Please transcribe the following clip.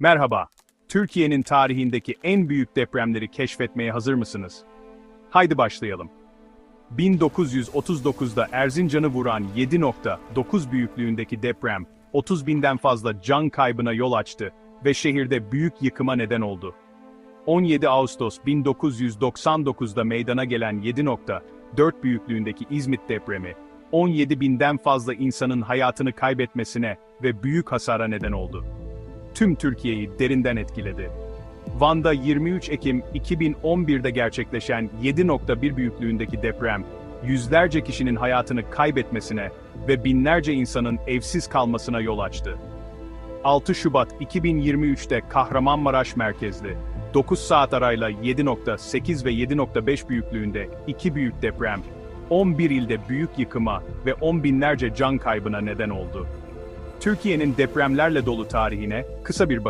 Merhaba. Türkiye'nin tarihindeki en büyük depremleri keşfetmeye hazır mısınız? Haydi başlayalım. 1939'da Erzincan'ı vuran 7.9 büyüklüğündeki deprem, 30 binden fazla can kaybına yol açtı ve şehirde büyük yıkıma neden oldu. 17 Ağustos 1999'da meydana gelen 7.4 büyüklüğündeki İzmit depremi, 17 binden fazla insanın hayatını kaybetmesine ve büyük hasara neden oldu. Tüm Türkiye'yi derinden etkiledi. Van'da 23 Ekim 2011'de gerçekleşen 7.1 büyüklüğündeki deprem, yüzlerce kişinin hayatını kaybetmesine ve binlerce insanın evsiz kalmasına yol açtı. 6 Şubat 2023'te Kahramanmaraş merkezli, 9 saat arayla 7.8 ve 7.5 büyüklüğünde iki büyük deprem, 11 ilde büyük yıkıma ve on binlerce can kaybına neden oldu. Türkiye'nin depremlerle dolu tarihine kısa bir bakış